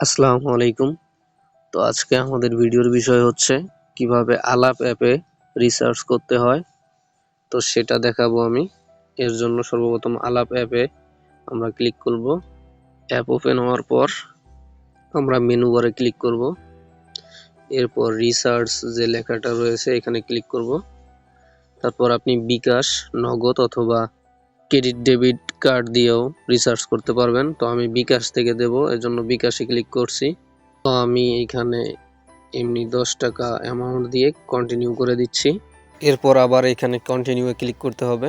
আসসালামু আলাইকুম। তো আজকে আমাদের ভিডিওর বিষয় হচ্ছে কীভাবে আলাপ অ্যাপে রিসার্চ করতে হয়। তো সেটা দেখাবো আমি। এর জন্য সর্বপ্রথম আলাপ অ্যাপে আমরা ক্লিক করব। অ্যাপ ওপেন হওয়ার পর আমরা মেনু বারে ক্লিক করব। এরপর রিসার্চ যে লেখাটা রয়েছে এখানে ক্লিক করব। তারপর আপনি বিকাশ, নগদ অথবা ক্রেডিট ডেবিট কার্ড দিয়েও রিসার্চ করতে পারবেন। তো আমি বিকাশ থেকে দেব এর জন্য বিকাশে ক্লিক করছি। তো আমি এখানে এমনি দশ টাকা অ্যামাউন্ট দিয়ে কন্টিনিউ করে দিচ্ছি। এরপর আবার এখানে কন্টিনিউয়ে ক্লিক করতে হবে।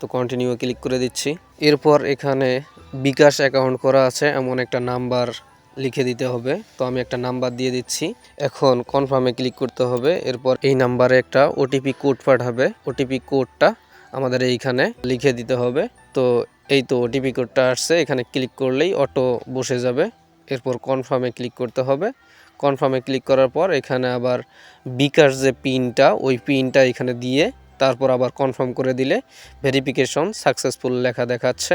তো কন্টিনিউয়ে ক্লিক করে দিচ্ছি। এরপর এখানে বিকাশ অ্যাকাউন্ট করা আছে, এমন একটা নাম্বার লিখে দিতে হবে। তো আমি একটা নাম্বার দিয়ে দিচ্ছি। এখন কনফার্মে ক্লিক করতে হবে। এরপর এই নাম্বারে একটা ওটিপি কোড পাঠাবে। ওটিপি কোডটা আমাদের এইখানে লিখে দিতে হবে। তো এই তো ওটিপি কোডটা আসছে, এখানে ক্লিক করলেই অটো বসে যাবে। এরপর কনফার্মে ক্লিক করতে হবে। কনফার্মে ক্লিক করার পর এখানে আবার বিকাশ যে পিনটা, ওই পিনটা এখানে দিয়ে তারপর আবার কনফার্ম করে দিলে ভেরিফিকেশন সাকসেসফুল লেখা দেখাচ্ছে।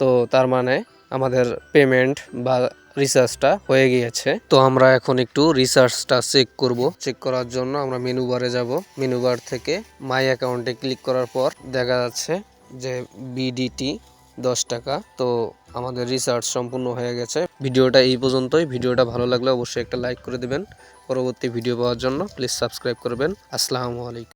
তো তার মানে আমাদের পেমেন্ট বা রিসার্চটা হয়ে গিয়েছে। তো আমরা এখন একটু রিসার্চটা চেক করব। চেক করার জন্য আমরা মেনু বারে যাব। মেনু বার থেকে মাই অ্যাকাউন্টে ক্লিক করার পর দেখা যাচ্ছে যে বিডিটি দশ টাকা। তো আমাদের রিসার্চ সম্পূর্ণ হয়ে গেছে। ভিডিওটা এই পর্যন্তই। ভিডিওটা ভালো লাগলে অবশ্যই একটা লাইক করে দেবেন। পরবর্তী ভিডিও পাওয়ার জন্য প্লিজ সাবস্ক্রাইব করবেন। আসসালামু আলাইকুম।